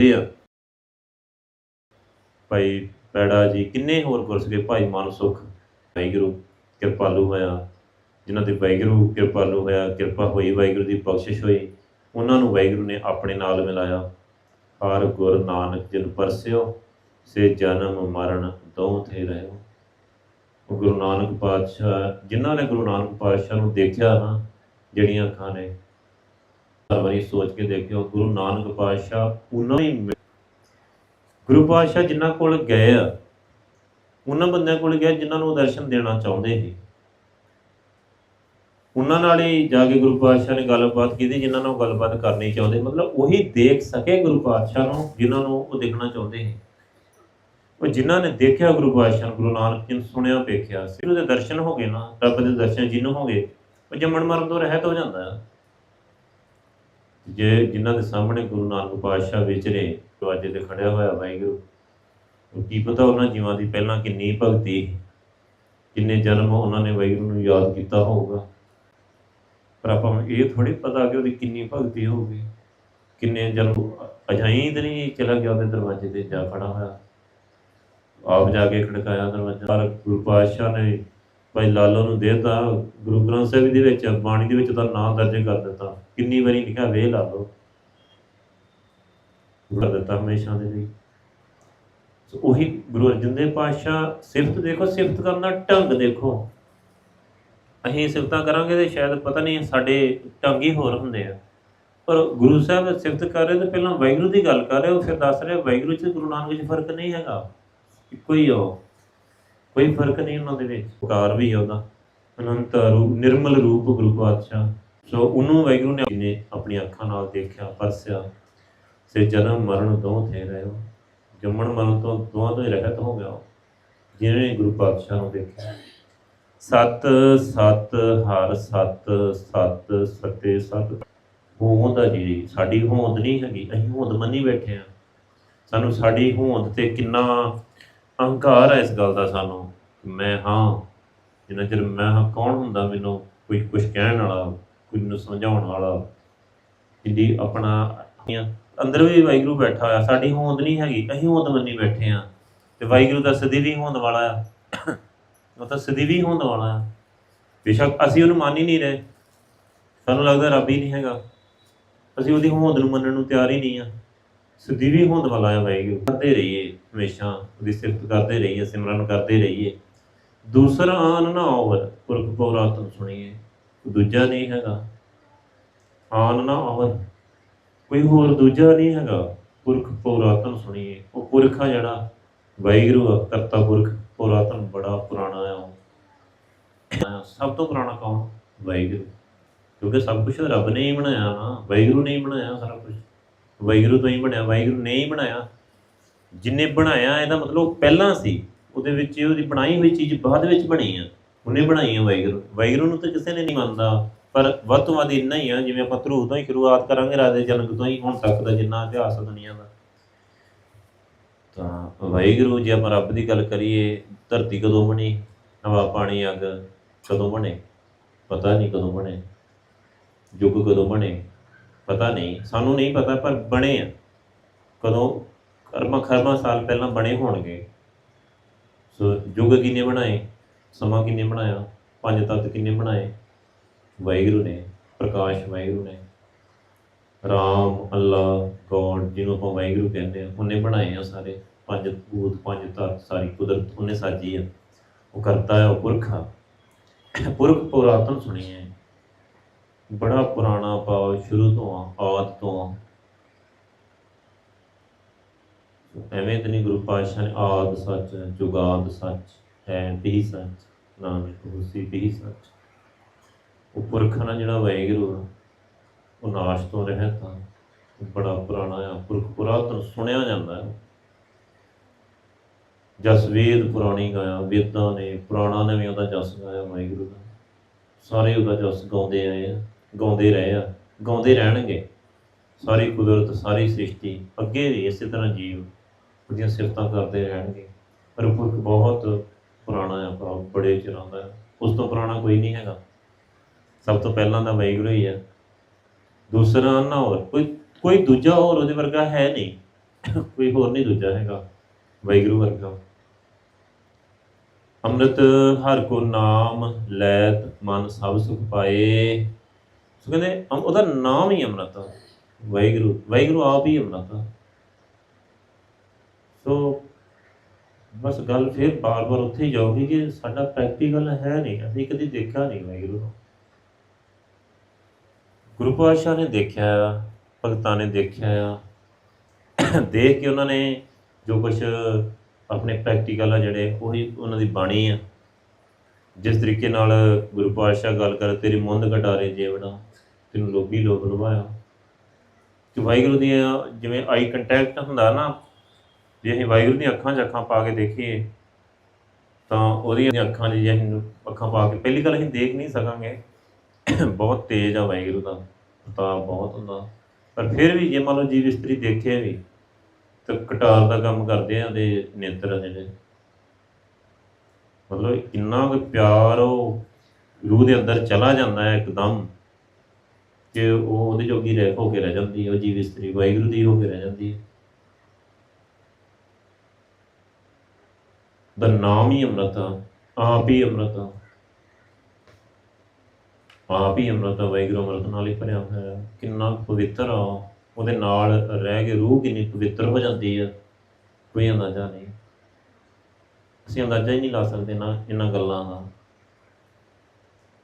ਆ। ਭਾਈ ਪੈੜਾ ਜੀ, ਕਿੰਨੇ ਹੋਰ ਗੁਰ ਭਾਈ ਮਨ ਵਾਹਿਗੁਰੂ, ਕਿਰਪਾਲੂ ਹੋਇਆ। ਜਿਨ੍ਹਾਂ ਤੇ ਵਾਹਿਗੁਰੂ ਕਿਰਪਾਲੂ ਹੋਇਆ, ਕਿਰਪਾ ਹੋਈ, ਵਾਹਿਗੁਰੂ ਦੀ ਬਖਸ਼ਿਸ਼ ਹੋਈ, ਉਹਨਾਂ ਨੂੰ ਵਾਹਿਗੁਰੂ ਨੇ ਆਪਣੇ ਨਾਲ ਮਿਲਾਇਆ। ਹਰ ਗੁਰ ਨਾਨਕ ਜਿਨ ਪਰਸਿਓ, ਸੇ ਜਨਮ ਮਰਨ ਦੋ ਥੇ ਰਹਿਓ। ਗੁਰੂ ਨਾਨਕ ਪਾਤਸ਼ਾਹ, ਜਿਨ੍ਹਾਂ ਨੇ ਗੁਰੂ ਨਾਨਕ ਪਾਤਸ਼ਾਹ ਨੂੰ ਦੇਖਿਆ ਨਾ, ਜਿਹੜੀਆਂ ਅੱਖਾਂ ਨੇ ਵਾਰੀ ਸੋਚ ਕੇ ਦੇਖਿਓ, ਗੁਰੂ ਨਾਨਕ ਪਾਤਸ਼ਾਹ ਉਹਨਾਂ ਹੀ ਗੁਰੂ ਪਾਤਸ਼ਾਹ ਜਿਨ੍ਹਾਂ ਕੋਲ ਗਏ ਆ, ਉਹਨਾਂ ਬੰਦਿਆਂ ਕੋਲ ਗਏ, ਜਿਨ੍ਹਾਂ ਨੂੰ ਦਰਸ਼ਨ ਦੇਣਾ ਚਾਹੁੰਦੇ ਸੀ। ਉਹਨਾਂ ਨਾਲ ਹੀ ਜਾ ਕੇ ਗੁਰੂ ਪਾਤਸ਼ਾਹ ਨੇ ਗੱਲਬਾਤ ਕੀਤੀ, ਜਿਨ੍ਹਾਂ ਨਾਲ ਗੱਲਬਾਤ ਕਰਨੀ ਚਾਹੁੰਦੇ, ਮਤਲਬ ਉਹੀ ਦੇਖ ਸਕੇ ਗੁਰੂ ਪਾਤਸ਼ਾਹ ਨੂੰ, ਜਿਨ੍ਹਾਂ ਨੂੰ ਉਹ ਦੇਖਣਾ ਚਾਹੁੰਦੇ ਸੀ। ਉਹ ਜਿਨ੍ਹਾਂ ਨੇ ਦੇਖਿਆ ਗੁਰੂ ਪਾਤਸ਼ਾਹ ਨੂੰ, ਗੁਰੂ ਨਾਨਕ ਜੀ ਨੂੰ ਸੁਣਿਆ, ਵੇਖਿਆ, ਸਿਰ ਉਹਦੇ ਦਰਸ਼ਨ ਹੋ ਗਏ ਨਾ, ਰੱਬ ਦੇ ਦਰਸ਼ਨ ਜਿਹਨੂੰ ਹੋ ਗਏ, ਉਹ ਜੰਮਣ ਮਰਨ ਤੋਂ ਰਹਿਤ ਹੋ ਜਾਂਦਾ। ਹੈ ਜੇ ਜਿਨ੍ਹਾਂ ਦੇ ਸਾਹਮਣੇ ਗੁਰੂ ਨਾਨਕ ਪਾਤਸ਼ਾਹ ਵਿਚਰੇ ਦਰਵਾਜ਼ੇ ਤੇ ਖੜਿਆ ਹੋਇਆ ਵਾਹਿਗੁਰੂ, ਉਹ ਕੀ ਪਤਾ ਉਹਨਾਂ ਜੀਵਾਂ ਦੀ ਪਹਿਲਾਂ ਕਿੰਨੀ ਭਗਤੀ ਕਿੰਨੇ ਜਨਮ ਉਹਨਾਂ ਨੇ ਵਾਹਿਗੁਰੂ ਨੂੰ ਯਾਦ ਕੀਤਾ ਹੋਊਗਾ। ਪਰ ਆਪਾਂ ਨੂੰ ਇਹ ਥੋੜੀ ਪਤਾ ਕਿ ਉਹਦੀ ਕਿੰਨੀ ਭਗਤੀ ਹੋਊਗੀ, ਕਿੰਨੇ ਜਨਮ ਅਜਾਈ ਤੇ ਨਹੀਂ ਚਲਾ ਗਿਆ ਉਹਦੇ ਦਰਵਾਜ਼ੇ ਤੇ ਜਾ ਖੜਾ ਹੋਇਆ। ਆਪ ਜਾ ਕੇ ਖੜਕਾਇਆ ਦਰਵਾਜ਼ਾ। ਪਰ ਗੁਰੂ ਪਾਤਸ਼ਾਹ ਨੇ ਭਾਈ ਲਾਲੋ ਨੂੰ ਦੇਤਾ ਗੁਰੂ ਗ੍ਰੰਥ ਸਾਹਿਬ ਦੇ ਵਿੱਚ, ਬਾਣੀ ਦੇ ਵਿੱਚ ਉਹਦਾ ਨਾਮ ਦਰਜ ਕਰ ਦਿੱਤਾ। ਕਿੰਨੀ ਵਾਰੀ ਲਿਖਿਆ, ਵੇ ਲਾਲੋ। ਕਰ ਦਿੱਤਾ ਹਮੇਸ਼ਾ ਦੇ ਲਈ। ਸੋ ਉਹੀ ਗੁਰੂ ਅਰਜਨ ਦੇਵ ਪਾਤਸ਼ਾਹ, ਸਿਫਤ ਦੇਖੋ, ਸਿਫਤ ਕਰਨ ਢੰਗ ਦੇਖੋ। ਅਸੀਂ ਸਿਫਤਾਂ ਕਰਾਂਗੇ ਤੇ ਸ਼ਾਇਦ ਪਤਾ ਨਹੀਂ ਸਾਡੇ ਢੰਗ ਹੀ ਹੋਰ ਹੁੰਦੇ ਆ। ਪਰ ਗੁਰੂ ਸਾਹਿਬ ਸਿਫਤ ਕਰ ਰਹੇ ਤੇ ਪਹਿਲਾਂ ਵਾਹਿਗੁਰੂ ਦੀ ਗੱਲ ਕਰ ਰਹੇ, ਉਹ ਫਿਰ ਦੱਸ ਰਹੇ, ਵਾਹਿਗੁਰੂ ਚ ਗੁਰੂ ਨਾਨਕ ਚ ਫ਼ਰਕ ਨਹੀਂ ਹੈਗਾ। ਇੱਕੋ ਹੀ ਆ ਉਹ। ਕੋਈ ਫ਼ਰਕ ਨਹੀਂ ਉਹਨਾਂ ਦੇ ਵਿੱਚ। ਕਾਰ ਵੀ ਆ ਉਹਦਾ। ਅਨੰਤ ਰੂਪ, ਨਿਰਮਲ ਰੂਪ ਗੁਰੂ ਪਾਤਸ਼ਾਹ। ਸੋ ਉਹਨੂੰ ਵਾਹਿਗੁਰੂ ਨੇ ਨੇ ਆਪਣੀਆਂ ਅੱਖਾਂ ਨਾਲ ਦੇਖਿਆ, ਪਰਸਿਆ, ਸੇ ਜਨਮ, ਮਰਨ ਦੋ ਥੇ ਰਹੇ ਜੰਮਣ, ਮਰਨ ਤੋਂ ਦੋਹਾਂ ਤੋਂ ਹੀ ਰਹਿਤ ਹੋ ਗਿਆ ਉਹ। ਗੁਰੂ ਪਾਤਸ਼ਾਹ ਨੂੰ ਦੇਖਿਆ। ਸਤ ਸਤ, ਹਰ ਸਤ ਸਤ, ਸਤੇ, ਸਤ। ਹੋਂਦ ਆ ਜਿਹੜੀ ਸਾਡੀ ਹੋਂਦ ਨਹੀਂ ਹੈਗੀ, ਅਸੀਂ ਹੋਂਦ ਮੰਨੀ ਬੈਠੇ ਆ ਸਾਨੂੰ ਸਾਡੀ ਹੋਂਦ ਤੇ ਕਿੰਨਾ ਅਹੰਕਾਰ ਹੈ ਇਸ ਗੱਲ ਦਾ ਸਾਨੂੰ। ਮੈਂ ਹਾਂ, ਜਿੰਨਾ ਚਿਰ ਮੈਂ ਹਾਂ, ਕੌਣ ਹੁੰਦਾ ਮੈਨੂੰ ਕੋਈ ਕੁਝ ਕਹਿਣ ਵਾਲਾ, ਕੋਈ ਨੂੰ ਸਮਝਾਉਣ ਵਾਲਾ? ਜਿੱਦੀ ਆਪਣਾ ਅੰਦਰ ਵੀ ਵਾਹਿਗੁਰੂ ਬੈਠਾ ਹੋਇਆ, ਸਾਡੀ ਹੋਂਦ ਨਹੀਂ ਹੈਗੀ, ਅਸੀਂ ਹੋਂਦ ਮੰਨੀ ਬੈਠੇ ਆ ਤੇ ਵਾਹਿਗੁਰੂ ਦਾ ਸਦੀ ਵੀ ਹੋਂਦ ਵਾਲਾ ਆ। ਉਹ ਤਾਂ ਸਦੀ ਵੀ ਹੋਂਦ ਵਾਲਾ ਆ। ਬੇਸ਼ੱਕ ਅਸੀਂ ਉਹਨੂੰ ਮੰਨ ਹੀ ਨਹੀਂ ਰਹੇ। ਸਾਨੂੰ ਲੱਗਦਾ ਰੱਬ ਹੀ ਨਹੀਂ ਹੈਗਾ। ਅਸੀਂ ਉਹਦੀ ਹੋਂਦ ਨੂੰ ਮੰਨਣ ਨੂੰ ਤਿਆਰ ਹੀ ਨਹੀਂ ਆ ਸਦੀ ਵੀ ਹੋਂਦ ਵਾਲਾ ਆ ਵਾਹਿਗੁਰੂ ਕਰਦੇ ਰਹੀਏ ਹਮੇਸ਼ਾ, ਉਹਦੀ ਸਿਫਤ ਕਰਦੇ ਰਹੀਏ, ਸਿਮਰਨ ਕਰਦੇ ਰਹੀਏ। ਦੂਸਰਾ ਆਨ ਨਾ ਆਵਰ, ਪੁਰਖ ਪੌਰਾਤਨ ਸੁਣੀਏ, ਦੂਜਾ ਨਹੀਂ ਹੈਗਾ। ਆਨ ਨਾ ਆਵਰ, ਕੋਈ ਹੋਰ ਦੂਜਾ ਨਹੀਂ ਹੈਗਾ, ਪੁਰਖ ਪੌਰਾਤਨ ਸੁਣੀਏ। ਉਹ ਪੁਰਖ ਆ ਜਿਹੜਾ, ਵਾਹਿਗੁਰੂ ਆ, ਕਰਤਾ ਪੁਰਖ ਪੁਰਾਤਨ ਬੜਾ ਪੁਰਾਣਾ ਆ ਉਹ। ਸਭ ਤੋਂ ਪੁਰਾਣਾ ਕੌਣ? ਵਾਹਿਗੁਰੂ। ਕਿਉਂਕਿ ਸਭ ਕੁਝ ਰੱਬ ਨੇ ਹੀ ਬਣਾਇਆ ਨਾ, ਵਾਹਿਗੁਰੂ ਨੇ ਹੀ ਬਣਾਇਆ ਸਾਰਾ ਕੁਝ ਵਾਹਿਗੁਰੂ ਤੋਂ ਹੀ ਬਣਿਆ, ਵਾਹਿਗੁਰੂ ਨੇ ਹੀ ਬਣਾਇਆ। ਜਿਨੇ ਬਣਾਇਆ, ਇਹਦਾ ਮਤਲਬ ਪਹਿਲਾਂ ਸੀ। ਉਹਦੇ ਵਿੱਚ ਉਹਦੀ ਬਣਾਈ ਹੋਈ ਚੀਜ਼ ਬਾਅਦ ਵਿੱਚ ਬਣੀ ਆ। ਉਹਨੇ ਬਣਾਈ ਆ ਵਾਹਿਗੁਰੂ। ਵਾਹਿਗੁਰੂ ਨੂੰ ਤਾਂ ਕਿਸੇ ਨੇ ਨਹੀਂ ਮੰਨਦਾ। ਪਰ ਵੱਧ ਤੋਂ ਵੱਧ ਇੰਨਾ ਹੀ ਆ, ਜਿਵੇਂ ਆਪਾਂ ਧਰੂ ਤੋਂ ਹੀ ਸ਼ੁਰੂਆਤ ਕਰਾਂਗੇ, ਰਾਜੇ ਜਨਕ ਤੋਂ ਹੀ ਹੁਣ ਤੱਕ ਦਾ ਜਿੰਨਾ ਇਤਿਹਾਸ ਆ ਦੁਨੀਆ ਦਾ। ਤਾਂ ਵਾਹਿਗੁਰੂ ਜੇ ਆਪਾਂ ਰੱਬ ਦੀ ਗੱਲ ਕਰੀਏ, ਧਰਤੀ ਕਦੋਂ ਬਣੀ? ਹਵਾ, ਪਾਣੀ, ਅੱਗ ਕਦੋਂ ਬਣੇ? ਪਤਾ ਨਹੀਂ ਕਦੋਂ ਬਣੇ। ਯੁੱਗ ਕਦੋਂ ਬਣੇ? ਪਤਾ ਨਹੀਂ, ਸਾਨੂੰ ਨਹੀਂ ਪਤਾ, ਪਰ ਬਣੇ ਆ। ਕਦੋਂ ਕਰਮਾਂ, ਖਰਮਾਂ ਸਾਲ ਪਹਿਲਾਂ ਬਣੇ ਹੋਣਗੇ। ਸੋ ਯੁੱਗ ਕਿਨੇ ਬਣਾਏ, ਸਮਾਂ ਕਿਨੇ ਬਣਾਇਆ, ਪੰਜ ਤੱਤ ਕਿਨੇ ਬਣਾਏ? ਵਾਹਿਗੁਰੂ ਨੇ, ਪ੍ਰਕਾਸ਼ ਵਾਹਿਗੁਰੂ ਨੇ। ਰਾਮ, ਅੱਲਾ, ਗੋਡ, ਜਿਹਨੂੰ ਆਪਾਂ ਵਾਹਿਗੁਰੂ ਕਹਿੰਦੇ ਆ, ਉਹਨੇ ਬਣਾਏ ਆ ਸਾਰੇ। ਪੰਜ ਭੂਤ, ਪੰਜ ਤੱਤ, ਸਾਰੀ ਕੁਦਰਤ ਉਹਨੇ ਸਾਜੀ ਆ। ਉਹ ਕਰਤਾ ਹੈ ਉਹ ਪੁਰਖ। ਆ ਪੁਰਖ ਪੁਰਾਤਨ ਸੁਣੀਏ ਬੜਾ ਪੁਰਾਣਾ ਭਾਵ ਸ਼ੁਰੂ ਤੋਂ ਆ ਆਦ ਤੋਂ ਆ। ਐਵੇਂ ਤਾਂ ਨਹੀਂ ਗੁਰੂ ਪਾਤਸ਼ਾਹ ਨੇ ਆਦ ਸੱਚ, ਜੁਗਾਦ ਸੱਚ, ਹੈ ਵੀ ਸੱਚ, ਨਾਨਕ ਹੁਸੀ ਵੀ ਸੱਚ। ਉਹ ਪੁਰਖ ਨਾਲ ਜਿਹੜਾ ਵਾਹਿਗੁਰੂ ਆ, ਉਹ ਨਾਸ਼ ਤੋਂ ਰਹਿਤ ਆ। ਬੜਾ ਪੁਰਾਣਾ ਆ, ਪੁਰਖ ਪੁਰਾਤਨ ਸੁਣਿਆ ਜਾਂਦਾ ਹੈ ਜਸ ਵੇਦ ਪੁਰਾਣੀ ਗਾਇਆ, ਵੇਦਾਂ ਨੇ, ਪੁਰਾਣਾ ਨੇ ਵੀ ਉਹਦਾ ਜਸ ਗਾਇਆ ਵਾਹਿਗੁਰੂ ਦਾ। ਸਾਰੇ ਉਹਦਾ ਜਸ ਗਾਉਂਦੇ ਆਏ ਆ। ਗਾਉਂਦੇ ਰਹੇ ਆ, ਗਾਉਂਦੇ ਰਹਿਣਗੇ। ਸਾਰੀ ਕੁਦਰਤ, ਸਾਰੀ ਸ੍ਰਿਸ਼ਟੀ ਅੱਗੇ ਵੀ ਇਸੇ ਤਰ੍ਹਾਂ ਜੀਵ ਉਹਦੀਆਂ ਸਿਫਤਾਂ ਕਰਦੇ ਰਹਿਣਗੇ। ਪਰ ਪੁਰਖ ਬਹੁਤ ਪੁਰਾਣਾ ਆ, ਭਰਾ, ਬੜੇ ਚਿਰਾਂ ਦਾ ਉਸ ਤੋਂ ਪੁਰਾਣਾ ਕੋਈ ਨਹੀਂ ਹੈਗਾ। ਸਭ ਤੋਂ ਪਹਿਲਾਂ ਦਾ ਵਾਹਿਗੁਰੂ ਹੀ ਆ। ਦੂਸਰਾ ਨਾ ਹੋਰ, ਕੋਈ ਕੋਈ ਦੂਜਾ ਹੋਰ ਉਹਦੇ ਵਰਗਾ ਹੈ ਨਹੀਂ। ਕੋਈ ਹੋਰ ਨਹੀਂ ਦੂਜਾ ਹੈਗਾ, ਵਾਹਿਗੁਰੂ ਵਰਗਾ। ਅੰਮ੍ਰਿਤ ਹਰ ਕੋ ਨਾਮ ਲੈਤ ਮਨ ਸਭ ਸੁਖ ਪਾਏ। ਸੋ ਕਹਿੰਦੇ, ਅਮ- ਉਹਦਾ ਨਾਮ ਹੀ ਅੰਮ੍ਰਿਤ ਆ। ਵਾਹਿਗੁਰੂ ਵਾਹਿਗੁਰੂ ਆਪ ਹੀ ਅੰਮ੍ਰਿਤ ਆ। ਸੋ, ਬਸ ਗੱਲ ਫਿਰ ਬਾਰ-ਬਾਰ ਉੱਥੇ ਹੀ ਜਾਊਗੀ ਕਿ ਸਾਡਾ ਪ੍ਰੈਕਟੀਕਲ ਹੈ ਨਹੀਂ, ਅਸੀਂ ਕਦੀ ਦੇਖਿਆ ਨਹੀਂ ਵਾਹਿਗੁਰੂ ਨੂੰ। ਗੁਰੂ ਪਾਤਸ਼ਾਹ ਨੇ ਦੇਖਿਆ ਆ ਭਗਤਾਂ ਨੇ ਦੇਖਿਆ। ਆ ਦੇਖ ਕੇ ਉਹਨਾਂ ਨੇ ਜੋ ਕੁਝ ਆਪਣੇ ਪ੍ਰੈਕਟੀਕਲ ਆ ਜਿਹੜੇ, ਉਹੀ ਉਹਨਾਂ ਦੀ ਬਾਣੀ ਆ। ਜਿਸ ਤਰੀਕੇ ਨਾਲ ਗੁਰੂ ਪਾਤਸ਼ਾਹ ਗੱਲ ਕਰ, ਤੇਰੀ ਮੁੰਦ ਘਟਾਰੇ ਜੇਵੜਾ ਤੈਨੂੰ ਲੋਭੀ ਲੋਭ ਲਵਾਇਆ ਕਿ ਵਾਹਿਗੁਰੂ ਦੀਆਂ ਜਿਵੇਂ ਆਈ ਕੰਟੈਕਟ ਹੁੰਦਾ ਨਾ, ਜੇ ਅਸੀਂ ਵਾਹਿਗੁਰੂ ਦੀਆਂ ਅੱਖਾਂ 'ਚ ਅੱਖਾਂ ਪਾ ਕੇ ਦੇਖੀਏ, ਤਾਂ ਉਹਦੀਆਂ ਅੱਖਾਂ 'ਚ ਜੇ ਅਸੀਂ ਅੱਖਾਂ ਪਾ ਕੇ ਪਹਿਲੀ ਗੱਲ ਅਸੀਂ ਦੇਖ ਨਹੀਂ ਸਕਾਂਗੇ। ਬਹੁਤ ਤੇਜ਼ ਆ ਵਾਹਿਗੁਰੂ ਦਾ ਪ੍ਰਤਾਪ ਬਹੁਤ ਹੁੰਦਾ। ਪਰ ਫਿਰ ਵੀ ਜੇ ਮੰਨ ਲਓ ਜੀਵ ਇਸਤਰੀ ਦੇਖੇ ਵੀ, ਤਾਂ ਕਟਾਰ ਦਾ ਕੰਮ ਕਰਦੇ ਆ ਉਹਦੇ ਨੇਤਰ ਜਿਹੜੇ ਮਤਲਬ ਇੰਨਾ ਕੁ ਪਿਆਰ ਉਹ ਰੂਹ ਦੇ ਅੰਦਰ ਚਲਾ ਜਾਂਦਾ ਹੈ ਇੱਕਦਮ। ਕਿ ਉਹ ਉਹਦੇ ਜੋਗੀ ਰਹਿ ਹੋ ਕੇ ਰਹਿ ਜਾਂਦੀ ਹੈ, ਉਹ ਜੀਵ ਇਸਤਰੀ ਵਾਹਿਗੁਰੂ ਦੀ ਹੋ ਕੇ ਰਹਿ ਜਾਂਦੀ ਹੈ। ਦਾ ਨਾਮ ਹੀ ਅੰਮ੍ਰਿਤ ਆਪ ਹੀ ਅੰਮ੍ਰਿਤ ਆਪ ਹੀ ਅੰਮ੍ਰਿਤ ਆ, ਵਾਹਿਗੁਰੂ ਅੰਮ੍ਰਿਤ ਨਾਲ ਹੀ ਭਰਿਆ ਹੋਇਆ ਹੈ। ਕਿੰਨਾ ਪਵਿੱਤਰ ਆ, ਉਹਦੇ ਨਾਲ ਰਹਿ ਕੇ ਰੂਹ ਕਿੰਨੀ ਪਵਿੱਤਰ ਹੋ ਜਾਂਦੀ ਹੈ। ਕੋਈ ਅੰਦਾਜ਼ਾ ਨਹੀਂ। ਅਸੀਂ ਅੰਦਾਜ਼ਾ ਹੀ ਨਹੀਂ ਲਾ ਸਕਦੇ ਨਾ ਇਹਨਾਂ ਗੱਲਾਂ ਦਾ।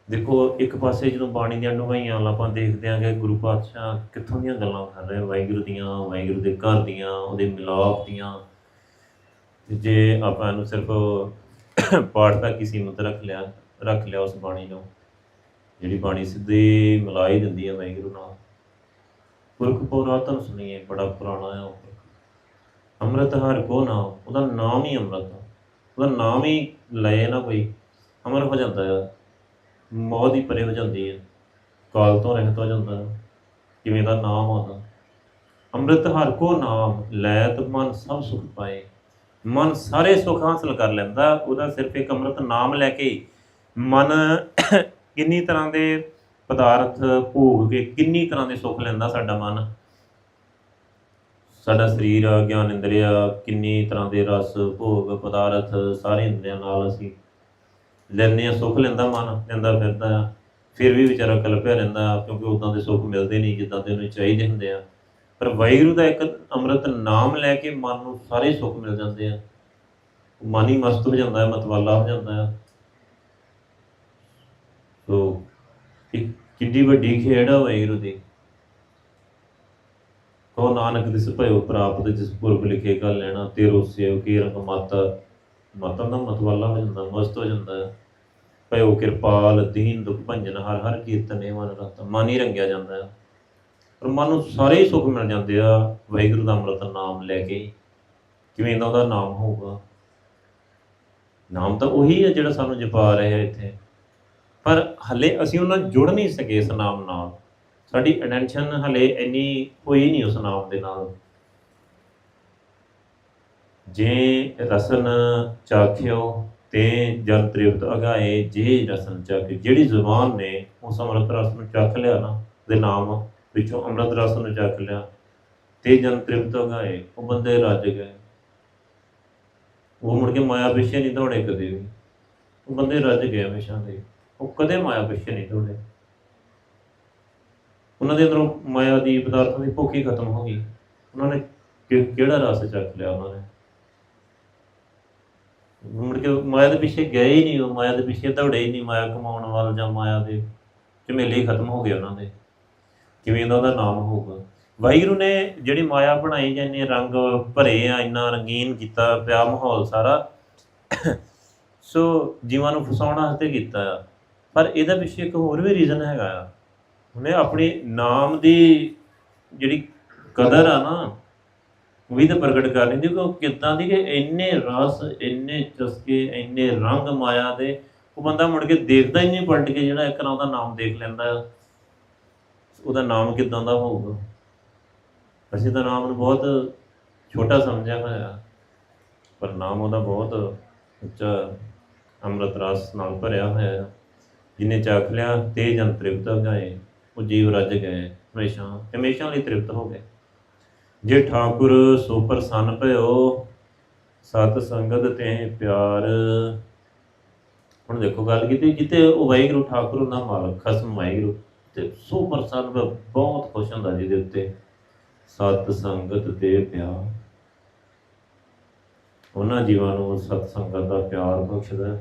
ਦੇਖੋ, ਇੱਕ ਪਾਸੇ ਜਦੋਂ ਬਾਣੀ ਦੀਆਂ ਡੁੰਗਾਈਆਂ ਆਪਾਂ ਦੇਖਦੇ ਹਾਂ ਕਿ ਗੁਰੂ ਪਾਤਸ਼ਾਹ ਕਿੱਥੋਂ ਦੀਆਂ ਗੱਲਾਂ ਕਰ ਰਹੇ ਵਾਹਿਗੁਰੂ ਦੀਆਂ, ਵਾਹਿਗੁਰੂ ਦੇ ਘਰ ਦੀਆਂ, ਉਹਦੇ ਮਿਲਾਪ ਦੀਆਂ। ਜੇ ਆਪਾਂ ਇਹਨੂੰ ਸਿਰਫ ਪਾਠ ਤੱਕ ਹੀ ਸੀਮਤ ਰੱਖ ਲਿਆ ਰੱਖ ਲਿਆ ਉਸ ਬਾਣੀ ਨੂੰ, ਜਿਹੜੀ ਬਾਣੀ ਸਿੱਧੇ ਮਿਲਾ ਹੀ ਦਿੰਦੀ ਹੈ ਵਾਹਿਗੁਰੂ ਨਾਲ। ਪੁਰਖ ਪੁਰਾਤਨ ਸੁਣੀਏ, ਬੜਾ ਪੁਰਾਣਾ ਹੈ ਉਹ ਪੁਰਖ। ਅੰਮ੍ਰਿਤ ਹਰ ਕੋ ਨਾ ਉਹਦਾ ਨਾਮ ਹੀ ਅੰਮ੍ਰਿਤ ਉਹਦਾ ਨਾਮ ਹੀ ਲਏ ਨਾ ਕੋਈ, ਅਮਰ ਹੋ ਜਾਂਦਾ ਹੈ ਮੌਤ ਹੀ ਪਰੇ ਹੋ ਜਾਂਦੀ ਹੈ। ਕਾਲ ਤੋਂ ਰਹਿਤ ਹੋ ਜਾਂਦਾ ਕਿਵੇਂ ਦਾ ਨਾਮ ਆਦਾ ਅੰਮ੍ਰਿਤ ਹਰ ਕੋ ਨਾਮ, ਲੈਤ ਮਨ ਸਭ ਸੁਖ ਪਾਏ। ਮਨ ਸਾਰੇ ਸੁੱਖ ਹਾਸਲ ਕਰ ਲੈਂਦਾ ਉਹਦਾ ਸਿਰਫ ਇੱਕ ਅੰਮ੍ਰਿਤ ਨਾਮ ਲੈ ਕੇ ਮਨ ਕਿੰਨੀ ਤਰ੍ਹਾਂ ਦੇ ਪਦਾਰਥ, ਭੋਗ ਕੇ ਕਿੰਨੀ ਤਰ੍ਹਾਂ ਦੇ ਸੁੱਖ ਲੈਂਦਾ ਸਾਡਾ ਮਨ। ਸਾਡਾ ਸਰੀਰ, ਗਿਆਨ, ਇੰਦਰੀਆ ਕਿੰਨੀ ਤਰ੍ਹਾਂ ਦੇ ਰਸ, ਭੋਗ, ਪਦਾਰਥ ਸਾਰੇ ਇੰਦਰੀਆਂ ਨਾਲ ਅਸੀਂ ਲੈਂਦੇ ਆ, ਸੁੱਖ ਲੈਂਦਾ ਮਨ, ਲੈਂਦਾ ਫਿਰਦਾ। ਆ ਫਿਰ ਵੀ ਵਿਚਾਰਾ ਕਲਪਿਆ ਰਹਿੰਦਾ, ਕਿਉਂਕਿ ਉਦਾਂ ਦੇ ਸੁੱਖ ਮਿਲਦੇ ਨਹੀਂ, ਜਿੱਦਾਂ ਦੇ ਉਹਨੂੰ ਚਾਹੀਦੇ ਹੁੰਦੇ ਆ। ਪਰ ਵਾਹਿਗੁਰੂ ਦਾ ਇੱਕ ਅੰਮ੍ਰਿਤ ਨਾਮ ਲੈ ਕੇ ਮਨ ਨੂੰ ਸਾਰੇ ਸੁੱਖ ਮਿਲ ਜਾਂਦੇ ਆ। ਮਨ ਹੀ ਮਸਤ ਹੋ ਜਾਂਦਾ ਹੈ, ਮਤਵਾਲਾ ਹੋ ਜਾਂਦਾ ਹੈ। ਸੋ ਕਿੰਨੀ ਵੱਡੀ ਖੇਡ ਹੈ ਵਾਹਿਗੁਰੂ ਦੀ। ਕੋ ਨਾਨਕ ਦਿਸ ਭਇਓ ਪ੍ਰਾਪਤ, ਜਿਸ ਪੁਰਖ ਲਿਖੇ ਕਾ ਲੈਣਾ, ਤੇਰੋ ਸੇਵ ਕੀ ਰੰਗ ਮਤ। ਮਤਾਂ ਦਾ ਮਤਵਾਲਾ ਹੋ ਜਾਂਦਾ, ਮਸਤ ਹੋ ਜਾਂਦਾ। ਭਇਓ ਕਿਰਪਾਲ, ਦੀਨ, ਦੁਖ, ਭੰਜਨ, ਹਰ ਹਰ ਕੀਰਤਨੇ ਮਨ ਰਤ ਮਨ ਹੀ ਰੰਗਿਆ ਜਾਂਦਾ ਹੈ। ਪਰ ਮਨ ਨੂੰ ਸਾਰੇ ਹੀ ਸੁੱਖ ਮਿਲ ਜਾਂਦੇ ਆ, ਵਾਹਿਗੁਰੂ ਦਾ ਅੰਮ੍ਰਿਤ ਨਾਮ ਲੈ ਕੇ ਕਿਵੇਂ ਦਾ ਉਹਦਾ ਨਾਮ ਹੋਊਗਾ? ਨਾਮ ਤਾਂ ਉਹੀ ਹੈ ਜਿਹੜਾ ਸਾਨੂੰ ਜਪਾ ਰਿਹਾ ਇੱਥੇ। ਪਰ ਹਲੇ ਅਸੀਂ ਉਹਨਾਂ ਜੁੜ ਨਹੀਂ ਸਕੇ ਇਸ ਨਾਮ ਨਾਲ। ਸਾਡੀ ਅਟੈਂਸ਼ਨ ਹਲੇ ਇੰਨੀ ਹੋਈ ਨਹੀਂ ਉਸ ਨਾਮ ਦੇ ਨਾਲ। ਜੇ ਰਸਨ ਚਾਖਿਓ, ਤੇ ਜਨ ਤ੍ਰਿਪਤ ਅਗਾਏ, ਜੇ ਰਸਨ ਚਾਖਿ ਜਿਹੜੀ ਜ਼ੁਬਾਨ ਨੇ ਉਸ ਅੰਮ੍ਰਿਤ ਰਸ ਨੂੰ ਚੱਖ ਲਿਆ ਨਾ, ਦੇ ਨਾਮ ਵਿੱਚੋਂ ਅੰਮ੍ਰਿਤ ਰਸ ਨੂੰ ਚੱਖ ਲਿਆ, ਤੇ ਜਨ ਤ੍ਰਿਪਤ ਅਗਾਏ, ਉਹ ਬੰਦੇ ਰੱਜ ਗਏ। ਉਹ ਮੁੜ ਕੇ ਮਾਇਆ ਪਿੱਛੇ ਨਹੀਂ ਦੌੜੇ ਕਦੇ ਵੀ। ਉਹ ਬੰਦੇ ਰੱਜ ਗਏ ਹਮੇਸ਼ਾ ਦੇ। ਉਹ ਕਦੇ ਮਾਇਆ ਪਿੱਛੇ ਨਹੀਂ ਦੌੜੇ। ਉਹਨਾਂ ਦੇ ਅੰਦਰੋਂ ਮਾਇਆ ਦੀ ਪਦਾਰਥਾਂ ਦੀ ਭੁੱਖ ਹੀ ਖਤਮ ਹੋ ਗਈ। ਉਹਨਾਂ ਨੇ ਕਿਹੜਾ ਰਸ ਚੱਕ ਲਿਆ ਉਹਨਾਂ ਨੇ? ਮੁੜ ਕੇ ਮਾਇਆ ਦੇ ਪਿੱਛੇ ਗਏ ਹੀ ਨਹੀਂ ਉਹ, ਮਾਇਆ ਦੇ ਪਿੱਛੇ ਦੌੜੇ ਹੀ ਨਹੀਂ, ਮਾਇਆ ਕਮਾਉਣ ਵੱਲ ਜਾਂ ਮਾਇਆ ਦੇ ਝਮੇਲੇ ਖਤਮ ਹੋ ਗਏ ਉਹਨਾਂ ਦੇ। ਕਿਵੇਂ ਦਾ ਉਹਦਾ ਨਾਮ ਹੋਊਗਾ। ਵਾਹਿਗੁਰੂ ਨੇ ਜਿਹੜੀ ਮਾਇਆ ਬਣਾਈ ਜਾਂ ਰੰਗ ਭਰੇ ਆ, ਇੰਨਾ ਰੰਗੀਨ ਕੀਤਾ, ਪਿਆ ਮਾਹੌਲ ਸਾਰਾ, ਸੋ ਜੀਵਾਂ ਨੂੰ ਫਸਾਉਣ ਵਾਸਤੇ ਕੀਤਾ ਆ। ਪਰ ਇਹਦਾ ਪਿੱਛੇ ਇੱਕ ਹੋਰ ਵੀ ਰੀਜ਼ਨ ਹੈਗਾ ਆ। ਉਹਨੇ ਆਪਣੇ ਨਾਮ ਦੀ ਜਿਹੜੀ ਕਦਰ ਆ ਨਾ ਵੀ ਤਾਂ ਪ੍ਰਗਟ ਕਰ ਲੈਂਦੀ ਕਿ ਉਹ ਕਿੱਦਾਂ ਦੀ ਕਿ ਇੰਨੇ ਰਸ, ਇੰਨੇ ਚਸਕੇ, ਇੰਨੇ ਰੰਗ ਮਾਇਆ ਦੇ, ਉਹ ਬੰਦਾ ਮੁੜ ਕੇ ਦੇਖਦਾ ਹੀ ਨਹੀਂ, ਪਲਟ ਕੇ ਜਿਹੜਾ ਇੱਕ ਨਾ ਉਹਦਾ ਨਾਮ ਦੇਖ ਲੈਂਦਾ ਆ। ਉਹਦਾ ਨਾਮ ਕਿੱਦਾਂ ਦਾ ਹੋਊਗਾ? ਅਸੀਂ ਤਾਂ ਨਾਮ ਨੂੰ ਬਹੁਤ ਛੋਟਾ ਸਮਝਿਆ ਹੋਇਆ ਪਰ ਨਾਮ ਉਹਦਾ ਬਹੁਤ ਉੱਚਾ, ਅੰਮ੍ਰਿਤ ਰਸ ਨਾਲ ਭਰਿਆ ਹੋਇਆ ਹੈ। ਜਿਨੇ ਚਾਖ ਲਿਆ, ਤੇਜ ਜਨ ਹੋ ਗਏ, ਉਹ ਜੀਵ ਰੱਜ ਗਏ, ਹਮੇਸ਼ਾ ਹਮੇਸ਼ਾ ਲਈ ਤ੍ਰਿਪਤ ਹੋ ਗਏ। ਜੇ ਠਾਕੁਰ ਸੋ ਪ੍ਰਸੰਨ ਭਇਓ, ਸਤ ਸੰਗਤ ਤੇ ਪਿਆਰ। ਹੁਣ ਦੇਖੋ ਗੱਲ ਕੀਤੀ ਜਿੱਤੇ ਉਹ ਵਾਹਿਗੁਰੂ ਠਾਕੁਰ ਦਾ ਮਾਲਕ, ਖਸਮ ਵਾਹਿਗੁਰੂ ਤੇ ਸੋ ਪ੍ਰਸੰਨ ਬਹੁਤ ਖੁਸ਼ ਹੁੰਦਾ ਜਿਹਦੇ ਉੱਤੇ ਸਤ ਸੰਗਤ ਤੇ ਪਿਆਰ। ਉਹਨਾਂ ਜੀਵਾਂ ਨੂੰ ਸਤ ਸੰਗਤ ਦਾ ਪਿਆਰ ਬਖਸ਼ਦਾ।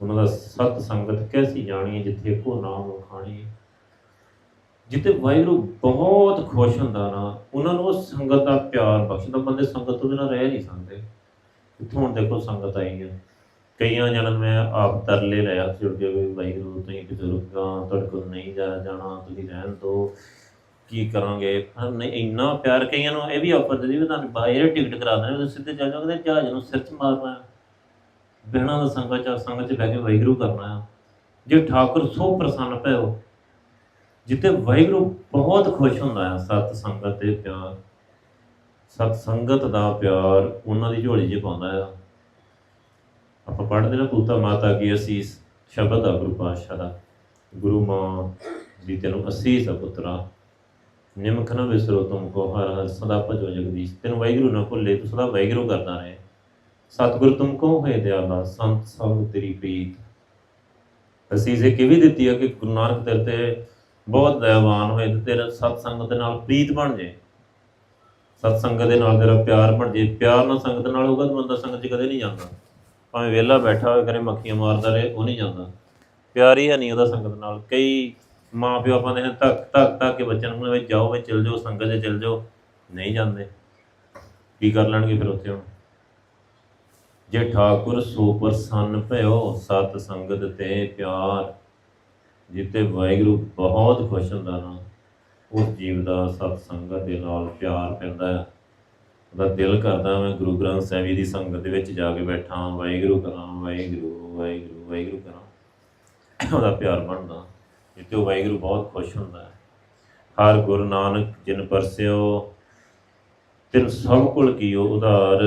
ਉਹਨਾਂ ਦਾ ਸਤ ਸੰਗਤ ਕੈਸੀ ਜਾਣੀ ਹੈ ਜਿੱਥੇ ਕੋ ਨਾਮ ਖਾਣੀ ਜਿੱਤੇ ਵਾਹਿਗੁਰੂ ਬਹੁਤ ਖੁਸ਼ ਹੁੰਦਾ ਨਾ, ਉਹਨਾਂ ਨੂੰ ਸੰਗਤ ਦਾ ਪਿਆਰ ਬਖਸ਼ਦਾ ਬੰਦੇ ਸੰਗਤ ਤੋਂ ਬਿਨਾਂ ਰਹਿ ਨਹੀਂ ਸਕਦੇ। ਇੱਥੋਂ ਹੁਣ ਦੇਖੋ ਸੰਗਤ ਆਈ ਹੈ ਕਈਆਂ ਜਨਾਂ ਮੈਂ ਆਪ ਤਰਲੇ ਲਿਆ ਜੁੜ ਕੇ ਵੀ ਵਾਹਿਗੁਰੂ, ਤੁਸੀਂ ਕਿਤੇ ਰੁਕਾ, ਤੁਹਾਡੇ ਕੋਲ ਨਹੀਂ ਜਾਇਆ ਜਾਣਾ, ਤੁਸੀਂ ਰਹਿਣ ਦੋ ਕੀ ਕਰਾਂਗੇ? ਪਰ ਨਹੀਂ, ਇੰਨਾ ਪਿਆਰ ਕਈਆਂ ਨੂੰ ਇਹ ਵੀ ਆਫਰ ਦਿੱਤੀ ਵੀ ਤੁਹਾਨੂੰ ਬਾਹਰ ਟਿਕਟ ਕਰਾ ਦੇਣਾ, ਤੁਸੀਂ ਸਿੱਧੇ ਚੱਲ ਜਾਓਗੇ ਜਹਾਜ਼ ਨੂੰ ਸਿਰ 'ਚ ਮਾਰਨਾ ਹੈ। ਬਿਨਾਂ ਦਾ ਸੰਗਤ ਚ, ਸੰਗਤ 'ਚ ਬਹਿ ਕੇ ਵਾਹਿਗੁਰੂ ਕਰਨਾ ਆ ਜੇ ਠਾਕੁਰ ਸੋ ਪ੍ਰਸੰਨ ਪਏ ਹੋ ਜਿੱਤੇ ਵਾਹਿਗੁਰੂ ਬਹੁਤ ਖੁਸ਼ ਹੁੰਦਾ ਹੈ, ਸਤ ਸੰਗਤ ਤੇ ਪਿਆਰ, ਸਤ ਸੰਗਤ ਦਾ ਪਿਆਰ ਉਹਨਾਂ ਦੀ ਝੋਲੀ 'ਚ ਪਾਉਂਦਾ ਆ। ਆਪਾਂ ਪੜ੍ਹਦੇ ਨਾ ਪੂਤਾ ਮਾਤਾ ਕੀ ਅਸੀਸ, ਸ਼ਬਦ ਆ ਗੁਰੂ ਪਾਤਸ਼ਾਹ ਦਾ। ਗੁਰੂ ਮਾਂ ਜੀ ਤੈਨੂੰ ਅਸੀਸ ਆ ਪੁੱਤਰਾ ਨਿਮਖ ਨਾ ਵਿਸਰੋ ਤੁਮ ਕੋ ਹਰ ਹਰ ਸਦਾ ਭਜੋ ਜਗਦੀਸ਼। ਤੈਨੂੰ ਵਾਹਿਗੁਰੂ ਨਾ ਭੁੱਲੇ, ਤੂੰ ਸਦਾ ਵਾਹਿਗੁਰੂ ਕਰਦਾ ਰਹੇ। ਸਤਿਗੁਰ ਤੁਮ ਕੋ ਹੋਏ ਦਿਆਲਾ, ਸੰਤ ਸਭ ਤੇਰੀ ਪ੍ਰੀਤ। ਅਸੀਸ ਇਹ ਕਿਵੇਂ ਦਿੱਤੀ ਆ ਕਿ ਗੁਰੂ ਨਾਨਕ ਤੇਰੇ ਤੇ ਬਹੁਤ ਦਇਆਵਾਨ ਹੋਏ ਤੇ ਤੇਰਾ ਸਤ ਸੰਗਤ ਦੇ ਨਾਲ ਪ੍ਰੀਤ ਬਣ ਜੇ। ਸਤ ਸੰਗਤ ਦੇ ਨਾਲ ਤੇਰਾ ਪਿਆਰ ਬਣ ਜੇ। ਪਿਆਰ ਨਾਲ ਸੰਗਤ ਨਾਲ ਹੋਊਗਾ ਤਾਂ ਬੰਦਾ ਸੰਗਤ 'ਚ ਕਦੇ ਨਹੀਂ ਜਾਂਦਾ। ਭਾਵੇਂ ਵਿਹਲਾ ਬੈਠਾ ਹੋਵੇ ਕਰੇ ਮੱਖੀਆਂ ਮਾਰਦਾ ਰਹੇ, ਉਹ ਨਹੀਂ ਜਾਂਦਾ। ਪਿਆਰ ਹੀ ਹੈ ਨਹੀਂ ਉਹਦਾ ਸੰਗਤ ਨਾਲ। ਕਈ ਮਾਂ ਪਿਓ ਆਪਾਂ ਦੇ ਧੱਕ ਧੱਕ ਧੱਕ ਕੇ ਬੱਚਿਆਂ ਨੂੰ ਕਹਿੰਦੇ, ਜਾਓ ਵੀ ਚਲ ਜਾਓ, ਸੰਗਤ 'ਚ ਚਲ ਜਾਓ। ਨਹੀਂ ਜਾਂਦੇ। ਕੀ ਕਰ ਲੈਣਗੇ ਫਿਰ ਉੱਥੇ ਹੁਣ? ਜੇ ਠਾਕੁਰ ਸੋ ਪ੍ਰਸੰਨ ਭਇਓ ਸਤ ਸੰਗਤ ਤੇ ਪਿਆਰ। ਜਿੱਤੇ ਵਾਹਿਗੁਰੂ ਬਹੁਤ ਖੁਸ਼ ਹੁੰਦਾ ਨਾ, ਉਸ ਜੀਵ ਦਾ ਸਤ ਸੰਗਤ ਦੇ ਨਾਲ ਪਿਆਰ ਪੈਂਦਾ ਹੈ। ਉਹਦਾ ਦਿਲ ਕਰਦਾ ਮੈਂ ਗੁਰੂ ਗ੍ਰੰਥ ਸਾਹਿਬ ਜੀ ਦੀ ਸੰਗਤ ਦੇ ਵਿੱਚ ਜਾ ਕੇ ਬੈਠਾ, ਵਾਹਿਗੁਰੂ ਕਰਾਂ, ਵਾਹਿਗੁਰੂ ਵਾਹਿਗੁਰੂ ਵਾਹਿਗੁਰੂ ਕਰਾਂ। ਉਹਦਾ ਪਿਆਰ ਬਣਦਾ ਜਿੱਤੇ ਉਹ ਵਾਹਿਗੁਰੂ ਬਹੁਤ ਖੁਸ਼ ਹੁੰਦਾ ਹੈ। ਹਰ ਗੁਰੂ ਨਾਨਕ ਜਿਨ ਪਰਸਿਓ, ਤਿਨ ਸਭ ਕੁਲ ਕੀਓ ਉਧਾਰ।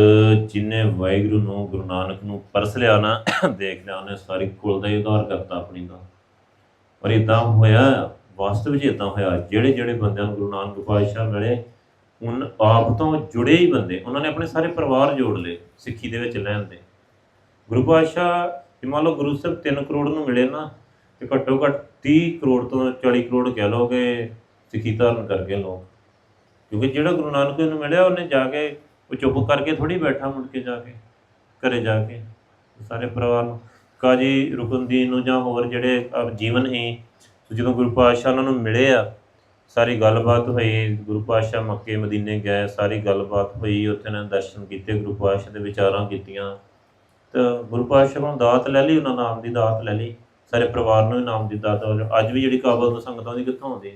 ਜਿਨੇ ਵਾਹਿਗੁਰੂ ਨੂੰ, ਗੁਰੂ ਨਾਨਕ ਨੂੰ ਪਰਸ ਲਿਆ ਨਾ, ਦੇਖ ਲਿਆ ਉਹਨੇ ਸਾਰੀ ਕੁਲ ਦਾ ਹੀ ਉਧਾਰ ਕਰਤਾ ਆਪਣੀ ਦਾ। ਪਰ ਇਦਾਂ ਹੋਇਆ, ਵਾਸਤਵ ਵਿੱਚ ਇਦਾਂ ਹੋਇਆ, ਜਿਹੜੇ ਜਿਹੜੇ ਬੰਦਿਆਂ ਨੂੰ ਗੁਰੂ ਨਾਨਕ ਪਾਤਸ਼ਾਹ ਮਿਲੇ, ਉਨ ਆਪ ਤੋਂ ਜੁੜੇ ਹੀ ਬੰਦੇ, ਉਹਨਾਂ ਨੇ ਆਪਣੇ ਸਾਰੇ ਪਰਿਵਾਰ ਜੋੜ ਲਏ, ਸਿੱਖੀ ਦੇ ਵਿੱਚ ਲੈਣ ਦੇ। ਗੁਰੂ ਪਾਤਸ਼ਾਹ, ਜੇ ਮੰਨ ਲਓ ਗੁਰੂ ਸਾਹਿਬ 3 ਕਰੋੜ ਨੂੰ ਮਿਲੇ ਨਾ, ਤੇ ਘੱਟੋ ਘੱਟ 30 ਕਰੋੜ ਤੋਂ 40 ਕਰੋੜ ਕਹਿ ਲਓ ਕਿ ਸਿੱਖੀ ਧਾਰਨ ਕਰਕੇ ਲੋਕ। ਕਿਉਂਕਿ ਜਿਹੜਾ ਗੁਰੂ ਨਾਨਕ ਨੂੰ ਮਿਲਿਆ, ਉਹਨੇ ਜਾ ਕੇ ਉਹ ਚੁੱਪ ਕਰਕੇ ਥੋੜੀ ਬੈਠਾ ਮੁੜ ਕੇ ਜਾ ਕੇ, ਘਰੇ ਜਾ ਕੇ, ਸਾਰੇ ਪਰਿਵਾਰ ਨੂੰ। ਕਾਜੀ ਰੁਕਨਦੀਨ ਨੂੰ ਜਾਂ ਹੋਰ ਜਿਹੜੇ ਅਹ ਜੀਵਨ ਹੀ ਜਦੋਂ ਗੁਰੂ ਪਾਤਸ਼ਾਹ ਉਹਨਾਂ ਨੂੰ ਮਿਲੇ ਆ, ਸਾਰੀ ਗੱਲਬਾਤ ਹੋਈ, ਗੁਰੂ ਪਾਤਸ਼ਾਹ ਮੱਕੇ ਮਦੀਨੇ ਗਏ, ਸਾਰੀ ਗੱਲਬਾਤ ਹੋਈ, ਉੱਥੇ ਨੇ ਦਰਸ਼ਨ ਕੀਤੇ, ਗੁਰੂ ਪਾਤਸ਼ਾਹ ਦੇ ਵਿਚਾਰਾਂ ਕੀਤੀਆਂ। ਤਾਂ ਗੁਰੂ ਪਾਤਸ਼ਾਹ ਨੂੰ ਦਾਤ ਲੈ ਲਈ, ਉਹਨਾਂ ਨਾਮ ਦੀ ਦਾਤ ਲੈ ਲਈ, ਸਾਰੇ ਪਰਿਵਾਰ ਨੂੰ ਵੀ ਨਾਮ ਦੀ ਦਾਤ ਅੱਜ ਵੀ ਜਿਹੜੀ ਕਾਬਲ ਤੋਂ ਸੰਗਤਾਂ ਦੀ ਕਿੱਥੋਂ ਆਉਂਦੀ? ਹੈ?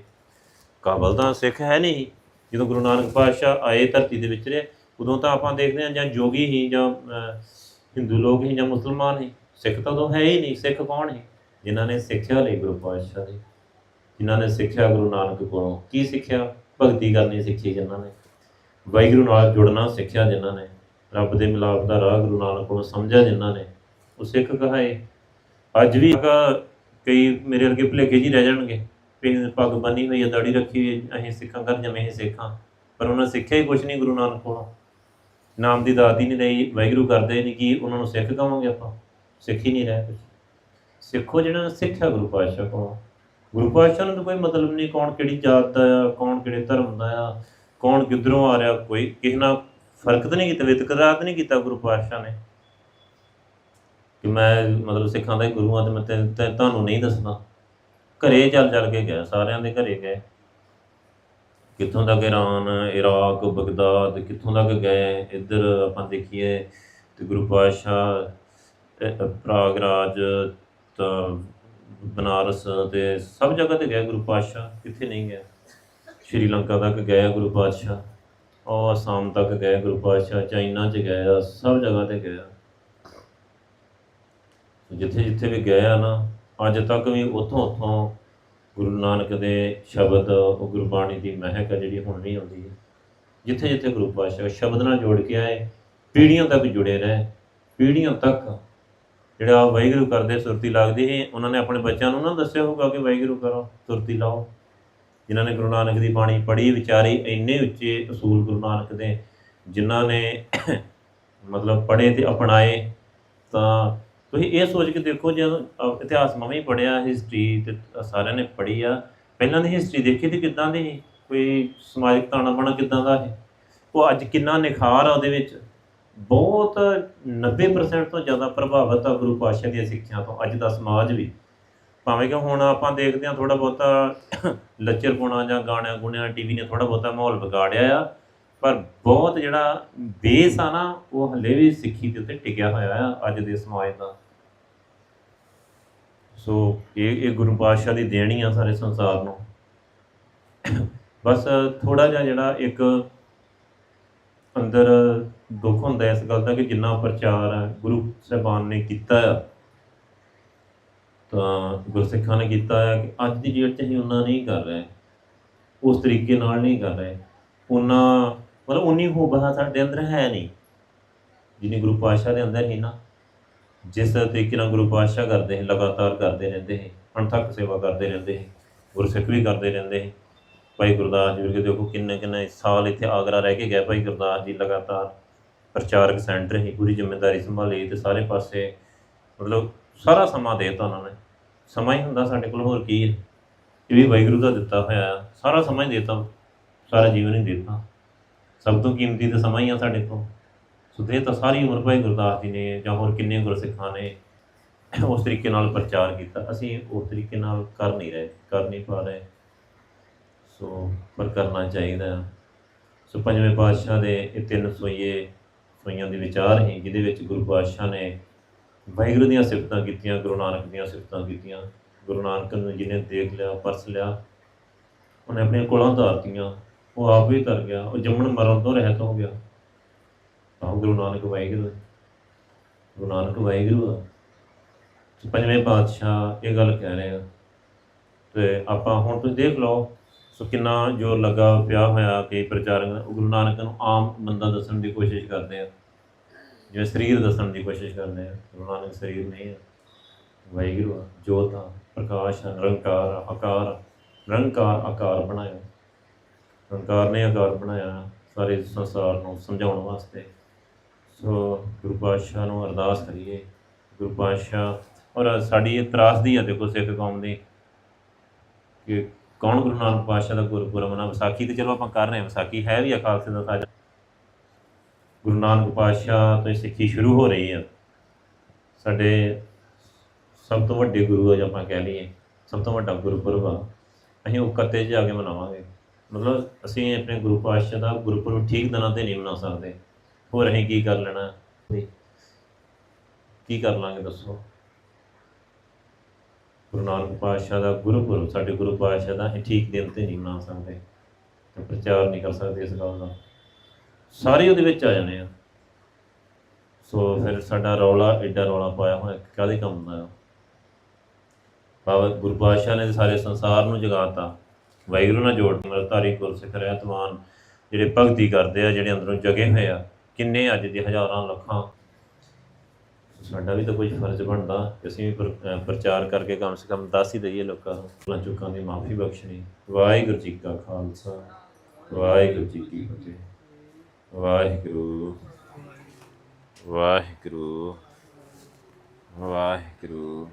ਕਾਬਲ ਤਾਂ ਸਿੱਖ ਹੈ ਨਹੀਂ। ਜਦੋਂ ਗੁਰੂ ਨਾਨਕ ਪਾਤਸ਼ਾਹ ਆਏ ਧਰਤੀ ਦੇ ਵਿੱਚ ਰਹੇ, ਉਦੋਂ ਤਾਂ ਆਪਾਂ ਦੇਖਦੇ ਹਾਂ ਜਾਂ ਜੋਗੀ ਹੀ ਜਾਂ ਹਿੰਦੂ ਲੋਕ ਹੀ ਜਾਂ ਮੁਸਲਮਾਨ ਹੀ। ਸਿੱਖ ਤਾਂ ਉਹ ਹੈ ਹੀ ਨਹੀਂ, ਸਿੱਖ ਕੌਣ ਹੈ ਜਿਨ੍ਹਾਂ ਨੇ ਸਿੱਖਿਆ ਲਈ ਗੁਰੂ ਪਾਤਸ਼ਾਹ ਦੀ। ਜਿਨ੍ਹਾਂ ਨੇ ਸਿੱਖਿਆ ਗੁਰੂ ਨਾਨਕ ਕੋਲੋਂ। ਕੀ ਸਿੱਖਿਆ? ਭਗਤੀ ਕਰਨੀ ਸਿੱਖੀ ਜਿਨ੍ਹਾਂ ਨੇ। ਵਾਹਿਗੁਰੂ ਨਾਲ ਜੁੜਨਾ ਸਿੱਖਿਆ ਜਿਨ੍ਹਾਂ ਨੇ। ਰੱਬ ਦੇ ਮਿਲਾਪ ਦਾ ਰਾਹ ਗੁਰੂ ਨਾਨਕ ਕੋਲੋਂ ਸਮਝਿਆ ਜਿਨ੍ਹਾਂ ਨੇ। ਉਹ ਸਿੱਖ ਕਹਾਏ ਅੱਜ ਵੀ ਕਈ ਮੇਰੇ ਵਰਗੇ ਭੁਲੇਖੇ ਜੀ ਰਹਿ ਜਾਣਗੇ। ਵੀ ਪੱਗ ਬੰਨੀ ਹੋਈ ਹੈ, ਦਾੜੀ ਰੱਖੀ ਹੋਈ ਅਸੀਂ ਸਿੱਖਾਂ ਕਰ ਜਮੇ ਹੀ ਸਿੱਖਾਂ। ਪਰ ਉਹਨਾਂ ਸਿੱਖਿਆ ਹੀ ਕੁਝ ਨਹੀਂ ਗੁਰੂ ਨਾਨਕ ਕੋਲੋਂ। ਨਾਮ ਦੀ ਦਾਤ ਹੀ ਨਹੀਂ ਲਈ ਵਾਹਿਗੁਰੂ ਕਰਦੇ ਨਹੀਂ ਕਿ ਉਹਨਾਂ ਨੂੰ ਸਿੱਖ ਕਹਾਂਗੇ ਆਪਾਂ। ਸਿੱਖ ਹੀ ਨਹੀਂ ਰਹੇ ਕੁਛ ਸਿੱਖੋ ਜਿਹੜਾ ਸਿੱਖਿਆ ਗੁਰੂ ਪਾਤਸ਼ਾਹ ਕੋਲੋਂ। ਗੁਰੂ ਪਾਤਸ਼ਾਹ ਨੂੰ ਤਾਂ ਕੋਈ ਮਤਲਬ ਨਹੀਂ ਕੌਣ ਕਿਹੜੀ ਜਾਤ ਦਾ ਆ, ਕੌਣ ਕਿਹੜੇ ਧਰਮ ਦਾ ਆ, ਕੌਣ ਕਿੱਧਰੋਂ ਆ ਰਿਹਾ, ਕੋਈ ਕਿਸੇ ਨਾਲ ਫ਼ਰਕ ਤਾਂ ਨਹੀਂ ਕੀਤਾ ਵਿਤਕਰਾਤ ਨਹੀਂ ਕੀਤਾ ਗੁਰੂ ਪਾਤਸ਼ਾਹ ਨੇ। ਕਿ ਮੈਂ ਮਤਲਬ ਸਿੱਖਾਂ ਦਾ ਗੁਰੂ ਆ ਤੇ ਮੈਂ ਤੁਹਾਨੂੰ ਨਹੀਂ ਦੱਸਣਾ ਘਰੇ ਚੱਲ ਚੱਲ ਕੇ ਗਿਆ, ਸਾਰਿਆਂ ਦੇ ਘਰੇ ਗਏ। ਕਿੱਥੋਂ ਤੱਕ ਈਰਾਨ ਇਰਾਕ, ਬਗਦਾਦ, ਕਿੱਥੋਂ ਤੱਕ ਗਏ, ਇੱਧਰ ਆਪਾਂ ਦੇਖੀਏ ਤੇ ਗੁਰੂ ਪਾਤਸ਼ਾਹ ਪ੍ਰਾਗਰਾਜ, ਤਾਂ ਬਨਾਰਸ ਤੇ ਸਭ ਜਗ੍ਹਾ ਤੇ ਗਿਆ ਗੁਰੂ ਪਾਤਸ਼ਾਹ, ਕਿੱਥੇ ਨਹੀਂ ਗਿਆ ਸ਼੍ਰੀਲੰਕਾ ਤੱਕ ਗਿਆ ਗੁਰੂ ਪਾਤਸ਼ਾਹ, ਉਹ ਅਸਾਮ ਤੱਕ ਗਏ ਗੁਰੂ ਪਾਤਸ਼ਾਹ, ਚਾਈਨਾ ਚ ਗਿਆ ਸਭ ਜਗ੍ਹਾ ਤੇ ਗਿਆ ਜਿੱਥੇ ਜਿੱਥੇ ਵੀ ਗਿਆ ਨਾ, ਅੱਜ ਤੱਕ ਵੀ ਉੱਥੋਂ ਉੱਥੋਂ ਗੁਰੂ ਨਾਨਕ ਦੇ ਸ਼ਬਦ, ਉਹ ਗੁਰਬਾਣੀ ਦੀ ਮਹਿਕ ਆ ਜਿਹੜੀ ਹੁਣ ਵੀ ਆਉਂਦੀ ਹੈ। ਜਿੱਥੇ ਜਿੱਥੇ ਗੁਰੂ ਪਾਤਸ਼ਾਹ ਸ਼ਬਦ ਨਾਲ ਜੋੜ ਕੇ ਆਏ, ਪੀੜ੍ਹੀਆਂ ਤੱਕ ਜੁੜੇ ਰਹੇ, ਪੀੜ੍ਹੀਆਂ ਤੱਕ ਜਿਹੜਾ ਵਾਹਿਗੁਰੂ ਕਰਦੇ, ਸੁਰਤੀ ਲੱਗਦੀ ਸੀ, ਉਹਨਾਂ ਨੇ ਆਪਣੇ ਬੱਚਿਆਂ ਨੂੰ ਨਾ ਦੱਸਿਆ ਹੋਊਗਾ ਕਿ ਵਾਹਿਗੁਰੂ ਕਰੋ, ਸੁਰਤੀ ਲਾਓ। ਜਿਨ੍ਹਾਂ ਨੇ ਗੁਰੂ ਨਾਨਕ ਦੀ ਬਾਣੀ ਪੜ੍ਹੀ, ਵਿਚਾਰੀ ਇੰਨੇ ਉੱਚੇ ਅਸੂਲ ਗੁਰੂ ਨਾਨਕ ਦੇ, ਜਿਨ੍ਹਾਂ ਨੇ ਮਤਲਬ ਪੜ੍ਹੇ ਤੇ ਅਪਣਾਏ, ਤਾਂ ਤੁਸੀਂ ਇਹ ਸੋਚ ਕੇ ਦੇਖੋ ਜਦੋਂ ਇਤਿਹਾਸ ਮੈਂ ਵੀ ਪੜ੍ਹਿਆ ਹਿਸਟਰੀ ਤੇ ਸਾਰਿਆਂ ਨੇ ਪੜ੍ਹੀ ਆ, ਪਹਿਲਾਂ ਦੀ ਹਿਸਟਰੀ ਦੇਖੀ ਤੇ ਕਿੱਦਾਂ ਦੀ ਸੀ? ਕੋਈ ਸਮਾਜਿਕ ਤਾਣਾ ਬਾਣਾ ਕਿੱਦਾਂ ਦਾ ਹੈ ਉਹ ਅੱਜ ਕਿੰਨਾ ਨਿਖਾਰ ਆ ਉਹਦੇ ਵਿੱਚ। ਬਹੁਤ 90% ਤੋਂ ਜ਼ਿਆਦਾ ਪ੍ਰਭਾਵਿਤ ਆ ਗੁਰੂ ਪਾਤਸ਼ਾਹ ਦੀਆਂ ਸਿੱਖਿਆ ਤੋਂ, ਅੱਜ ਦਾ ਸਮਾਜ ਵੀ। ਭਾਵੇਂ ਕਿ ਹੁਣ ਆਪਾਂ ਦੇਖਦੇ ਹਾਂ ਥੋੜਾ ਬਹੁਤਾ ਲੱਚਰ ਲੱਚਰਪੁਣਾ ਜਾਂ ਗਾਣਿਆਂ ਗੁਣਿਆਂ, ਟੀਵੀ ਨੇ ਥੋੜਾ ਬਹੁਤਾ ਮਾਹੌਲ ਵਿਗਾੜਿਆ ਆ, ਪਰ ਬਹੁਤ ਜਿਹੜਾ ਬੇਸ ਆ ਨਾ, ਉਹ ਹਲੇ ਵੀ ਸਿੱਖੀ ਦੇ ਉੱਤੇ ਟਿਕਿਆ ਹੋਇਆ ਆ ਅੱਜ ਦੇ ਸਮਾਜ ਦਾ। ਸੋ ਇਹ ਇਹ ਗੁਰੂ ਪਾਤਸ਼ਾਹ ਦੀ ਦੇਣੀ ਆ ਸਾਰੇ ਸੰਸਾਰ ਨੂੰ। ਬਸ ਥੋੜਾ ਜਿਹਾ ਜਿਹੜਾ ਇੱਕ ਅੰਦਰ ਦੁੱਖ ਹੁੰਦਾ ਇਸ ਗੱਲ ਦਾ ਕਿ ਜਿੰਨਾ ਪ੍ਰਚਾਰ ਹੈ ਗੁਰੂ ਸਾਹਿਬਾਨ ਨੇ ਕੀਤਾ ਆ, ਤਾਂ ਗੁਰਸਿੱਖਾਂ ਨੇ ਕੀਤਾ ਹੈ ਕਿ ਅੱਜ ਦੀ ਡੇਟ 'ਚ ਅਸੀਂ ਉਹਨਾਂ ਨਹੀਂ ਕਰ ਰਹੇ, ਉਸ ਤਰੀਕੇ ਨਾਲ ਨਹੀਂ ਕਰ ਰਹੇ। ਉਹਨਾਂ, ਮਤਲਬ ਉਨੀ ਹੋਬਾ ਸਾਡੇ ਅੰਦਰ ਹੈ ਨਹੀਂ, ਜਿੰਨੀ ਗੁਰੂ ਪਾਤਸ਼ਾਹ ਦੇ ਅੰਦਰ ਹੀ ਨਾ। ਜਿਸ ਤਰੀਕੇ ਨਾਲ ਗੁਰੂ ਪਾਤਸ਼ਾਹ ਕਰਦੇ ਸੀ, ਲਗਾਤਾਰ ਕਰਦੇ ਰਹਿੰਦੇ ਹੈ ਅਣਥੱਕ ਸੇਵਾ ਕਰਦੇ ਰਹਿੰਦੇ ਹੈ ਗੁਰਸਿੱਖ ਵੀ ਕਰਦੇ ਰਹਿੰਦੇ ਹੈ ਭਾਈ ਗੁਰਦਾਸ ਜੀ ਵਰਗੇ ਦੇਖੋ ਕਿੰਨੇ ਕਿੰਨੇ ਸਾਲ ਇੱਥੇ ਆਗਰਾ ਰਹਿ ਕੇ ਗਏ ਭਾਈ ਗੁਰਦਾਸ ਜੀ ਲਗਾਤਾਰ ਪ੍ਰਚਾਰਕ ਸੈਂਟਰ ਹੀ ਪੂਰੀ ਜ਼ਿੰਮੇਵਾਰੀ ਸੰਭਾਲੀ ਤੇ ਸਾਰੇ ਪਾਸੇ ਮਤਲਬ ਸਾਰਾ ਸਮਾਂ ਦੇ ਦਿੱਤਾ ਉਹਨਾਂ ਨੇ। ਸਮਾਂ ਹੀ ਹੁੰਦਾ ਸਾਡੇ ਕੋਲ, ਹੋਰ ਕੀ ਹੈ? ਇਹ ਵੀ ਵਾਹਿਗੁਰੂ ਦਾ ਦਿੱਤਾ ਹੋਇਆ, ਸਾਰਾ ਸਮਾਂ ਹੀ ਦੇਤਾ, ਸਾਰਾ ਜੀਵਨ ਹੀ ਦੇਤਾ। ਸਭ ਤੋਂ ਕੀਮਤੀ ਤਾਂ ਸਮਾਂ ਹੀ ਆ ਸਾਡੇ ਕੋਲ। ਸੋ ਦੇ ਤਾਂ ਸਾਰੀ ਉਮਰ ਭਾਈ ਗੁਰਦਾਸ ਜੀ ਨੇ ਜਾਂ ਹੋਰ ਕਿੰਨੇ ਗੁਰਸਿੱਖਾਂ ਨੇ ਉਸ ਤਰੀਕੇ ਨਾਲ ਪ੍ਰਚਾਰ ਕੀਤਾ। ਅਸੀਂ ਉਸ ਤਰੀਕੇ ਨਾਲ ਕਰ ਨਹੀਂ ਰਹੇ, ਕਰ ਨਹੀਂ ਪਾ ਰਹੇ। ਸੋ ਪਰ ਕਰਨਾ ਚਾਹੀਦਾ ਆ ਸੋ ਪੰਜਵੇਂ ਪਾਤਸ਼ਾਹ ਦੇ ਇਹ ਤਿੰਨ ਸੋਈਏ, ਸੋਈਆਂ ਦੇ ਵਿਚਾਰ ਹੀ, ਜਿਹਦੇ ਵਿੱਚ ਗੁਰੂ ਪਾਤਸ਼ਾਹ ਨੇ ਵਾਹਿਗੁਰੂ ਦੀਆਂ ਸਿਫਤਾਂ ਕੀਤੀਆਂ, ਗੁਰੂ ਨਾਨਕ ਦੀਆਂ ਸਿਫਤਾਂ ਕੀਤੀਆਂ। ਗੁਰੂ ਨਾਨਕ ਨੂੰ ਜਿਹਨੇ ਦੇਖ ਲਿਆ, ਪਰਸ ਲਿਆ, ਉਹਨੇ ਆਪਣੀਆਂ ਕੋਲਾਂ ਧਾਰਤੀਆਂ ਉਹ ਆਪ ਵੀ ਤਰ ਗਿਆ, ਉਹ ਜੰਮਣ ਮਰਨ ਤੋਂ ਰਹਿਤ ਹੋ ਗਿਆ। ਤਾਂ ਗੁਰੂ ਨਾਨਕ ਵਾਹਿਗੁਰੂ ਗੁਰੂ ਨਾਨਕ ਵਾਹਿਗੁਰੂ ਆ। ਪੰਜਵੇਂ ਪਾਤਸ਼ਾਹ ਇਹ ਗੱਲ ਕਹਿ ਰਹੇ ਆ। ਤੇ ਆਪਾਂ ਹੁਣ ਤੁਸੀਂ ਦੇਖ ਲਓ ਸੋ ਕਿੰਨਾ ਜੋਰ ਲੱਗਾ ਪਿਆ ਹੋਇਆ ਕਿ ਪ੍ਰਚਾਰਕ ਗੁਰੂ ਨਾਨਕ ਨੂੰ ਆਮ ਬੰਦਾ ਦੱਸਣ ਦੀ ਕੋਸ਼ਿਸ਼ ਕਰਦੇ ਆ। ਜਿਵੇਂ ਸਰੀਰ ਦੱਸਣ ਦੀ ਕੋਸ਼ਿਸ਼ ਕਰਦੇ ਆ, ਗੁਰੂ ਨਾਨਕ ਸਰੀਰ ਨਹੀਂ ਹੈ ਵਾਹਿਗੁਰੂ ਆ, ਜੋਤ ਆ, ਪ੍ਰਕਾਸ਼ ਆ, ਨਿਰੰਕਾਰ ਆਕਾਰ ਆ। ਆਕਾਰ ਬਣਾਇਆ। ਰੰਕਾਰ ਨੇ ਆਕਾਰ ਬਣਾਇਆ ਸਾਰੇ ਸੰਸਾਰ ਨੂੰ ਸਮਝਾਉਣ ਵਾਸਤੇ। ਸੋ ਗੁਰੂ ਪਾਤਸ਼ਾਹ ਨੂੰ ਅਰਦਾਸ ਕਰੀਏ। ਗੁਰੂ ਪਾਤਸ਼ਾਹ, ਔਰ ਸਾਡੀ ਇਹ ਤਰਾਸਦੀ ਆ ਦੇਖੋ ਸਿੱਖ ਕੌਮ ਦੀ, ਕਿ ਕੌਣ ਗੁਰੂ ਨਾਨਕ ਪਾਤਸ਼ਾਹ ਦਾ ਗੁਰਪੁਰਬ ਮਨਾ ਵਿਸਾਖੀ ਤੇ ਚਲੋ ਆਪਾਂ ਕਰ ਰਹੇ ਹਾਂ, ਵਿਸਾਖੀ ਹੈ ਵੀ ਆ ਖਾਲਸੇ ਦਾ ਸਾਜਾ। ਗੁਰੂ ਨਾਨਕ ਪਾਤਸ਼ਾਹ ਤੋਂ ਸਿੱਖੀ ਸ਼ੁਰੂ ਹੋ ਰਹੀ ਆ। ਸਾਡੇ ਸਭ ਤੋਂ ਵੱਡੇ ਗੁਰੂ ਆ ਆਪਾਂ ਕਹਿ ਲਈਏ, ਸਭ ਤੋਂ ਵੱਡਾ ਗੁਰਪੁਰਬ ਆ। ਅਸੀਂ ਉਹ ਕੱਤੇ 'ਚ ਜਾ ਕੇ ਮਨਾਵਾਂਗੇ। ਮਤਲਬ ਅਸੀਂ ਆਪਣੇ ਗੁਰੂ ਪਾਤਸ਼ਾਹ ਦਾ ਗੁਰਪੁਰਬ ਠੀਕ ਦਿਨਾਂ ਤੇ ਨਹੀਂ ਮਨਾ ਸਕਦੇ। ਹੋਰ ਅਸੀਂ ਕੀ ਕਰ ਲੈਣਾ? ਕੀ ਕਰ ਲਾਂਗੇ ਦੱਸੋ? ਗੁਰੂ ਨਾਨਕ ਪਾਤਸ਼ਾਹ ਦਾ ਗੁਰਪੁਰਬ, ਸਾਡੇ ਗੁਰੂ ਪਾਤਸ਼ਾਹ ਦਾ ਅਸੀਂ ਠੀਕ ਦਿਨ ਤੇ ਨਹੀਂ ਮਨਾ ਸਕਦੇ ਤੇ ਪ੍ਰਚਾਰ ਨਹੀਂ ਕਰ ਸਕਦੇ ਇਸ ਗੱਲ ਦਾ। ਸਾਰੇ ਉਹਦੇ ਵਿੱਚ ਆ ਜਾਣੇ ਆ। ਸੋ ਫਿਰ ਸਾਡਾ ਰੌਲਾ, ਐਡਾ ਰੌਲਾ ਪਾਇਆ ਹੋਇਆ, ਕਾਹਦੇ ਕੰਮ ਦਾ ਆ? ਬਾਬਾ ਗੁਰੂ ਪਾਤਸ਼ਾਹ ਨੇ ਸਾਰੇ ਸੰਸਾਰ ਨੂੰ ਜਗਾਤਾ। ਵਾਹਿਗੁਰੂ ਨਾਲ ਜੋੜ ਮਰਤਾਰੀ ਗੁਰਸਿੱਖ ਰਹਿਤਵਾਨ ਜਿਹੜੇ ਭਗਤੀ ਕਰਦੇ ਆ, ਜਿਹੜੇ ਅੰਦਰੋਂ ਜਗੇ ਹੋਏ ਆ, ਕਿੰਨੇ ਅੱਜ ਦੇ ਹਜ਼ਾਰਾਂ ਲੱਖਾਂ ਸਾਡਾ ਵੀ ਤਾਂ ਕੁਝ ਫਰਜ਼ ਬਣਦਾ ਅਸੀਂ ਵੀ ਪ੍ਰ- ਅਹ ਪ੍ਰਚਾਰ ਕਰਕੇ ਕਮ ਸੇ ਕਮ ਦੱਸ ਹੀ ਦਈਏ ਲੋਕਾਂ ਨੂੰ। ਭੁੱਲਾਂ ਚੁੱਕਾਂ ਦੀ ਮਾਫੀ ਬਖਸ਼ਣੀ। ਵਾਹਿਗੁਰੂ ਜੀ ਕਾ ਖਾਲਸਾ। ਵਾਹਿਗੁਰੂ ਜੀ ਕੀ ਫਤਿਹ। ਵਾਹਿਗੁਰੂ। ਵਾਹਿਗੁਰੂ। ਵਾਹਿਗੁਰੂ।